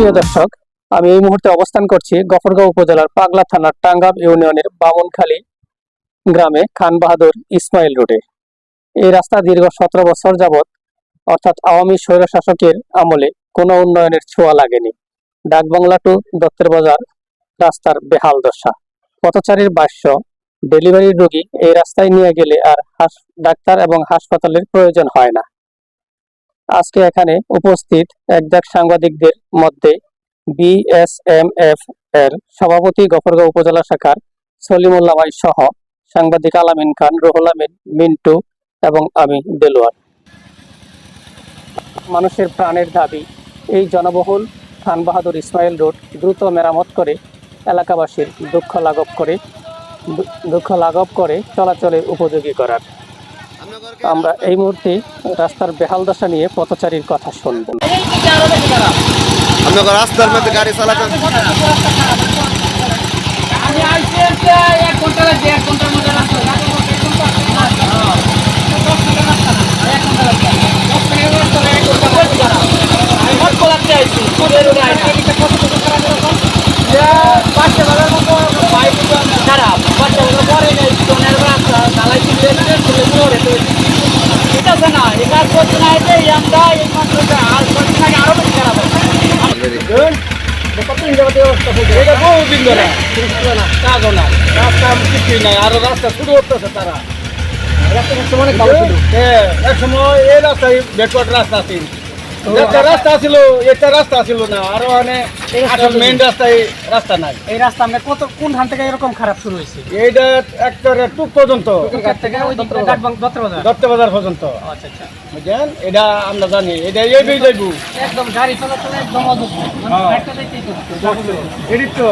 প্রিয় দর্শক, আমি এই মুহূর্তে অবস্থান করছি গফরগাঁও উপজেলার পাগলা থানার টাঙ্গাব ইউনিয়নের বামনখালী গ্রামে খান বাহাদুর ইসমাইল রোডে। এই রাস্তা দীর্ঘ সতেরো বছর যাবৎ, অর্থাৎ আওয়ামী স্বৈরশাসকের আমলে কোনো উন্নয়নের ছোঁয়া লাগেনি। ডাকবাংলা টু দত্তের বাজার রাস্তার বেহাল দশা। পথচারীর বাস্য ডেলিভারি রোগী এই রাস্তায় নিয়ে গেলে আর ডাক্তার এবং হাসপাতালের প্রয়োজন হয় না। আজকে এখানে উপস্থিত একজাক সাংবাদিকদের মধ্যে বিএসএমএফ এর সভাপতি গফরগাঁও উপজেলা শাখার সলিমুল্লাহ ভাই সহ সাংবাদিক আলামিন খান, রুহুল আমিন, মিন্টু এবং আমি, দেলোয়ার। মানুষের প্রাণের দাবি, এই জনবহুল খান বাহাদুর ইসমাইল রোড দ্রুত মেরামত করে এলাকাবাসীর দুঃখ লাঘব করে দুঃখ লাঘব করে চলাচলের উপযোগী করার। আমরা এই মুহূর্তে রাস্তার বেহাল দশা নিয়ে পথচারীর কথা শুনব। রাস্তার মধ্যে গাড়ি চালাতেন আমি আইছি একটা এক ঘণ্টা লাগছে এক ঘণ্টার মধ্যে রাস্তা এক ঘণ্টা দশ মিনিট রাস্তা এক ঘণ্টা রাস্তা দশ মিনিট রাস্তা এক ঘণ্টা বলছি যারা আমি মত বলাতে আইছি খুদের উড়ে আইছি পাঁচটা বাজার মতো বাইক খারাপ পাঁচটা বাজার পরে নেই টোনের রাস্তা ঢালাই তুলে তুলে তুলে তো এটা আছে না এটা করছে এটা এই মাত্র আর করছে না আরও বেশি খারাপ যাবত এই অবস্থা হয়েছে? এটা বহুদিন ধরে। না, কাজও না। রাস্তা কিছুই নাই, আরও রাস্তা শুরু করতেছে তারা। রাস্তা। হ্যাঁ, এক সময় এই রাস্তায় ব্যাকওয়ার্ড রাস্তা ছিল একটা রাস্তা ছিল একটা রাস্তা ছিল না। আরও মানে এই রাস্তা আসল মেইন রাস্তায় রাস্তা নাই। এই রাস্তা আমরা কত কোন ধান থেকে এরকম খারাপ শুরু হয়েছে? এইটা একটা টুক পর্যন্ত। দত্তবাজার। দত্ত বাজার পর্যন্ত। আচ্ছা, আচ্ছা। বুঝলেন? এটা আমরা জানি। এটা এই বই যাইব। একদম গাড়ি চলাচল একদম অযোগ্য মানে হ্যাঁ। একটা দেখতেই তো। এদিক তো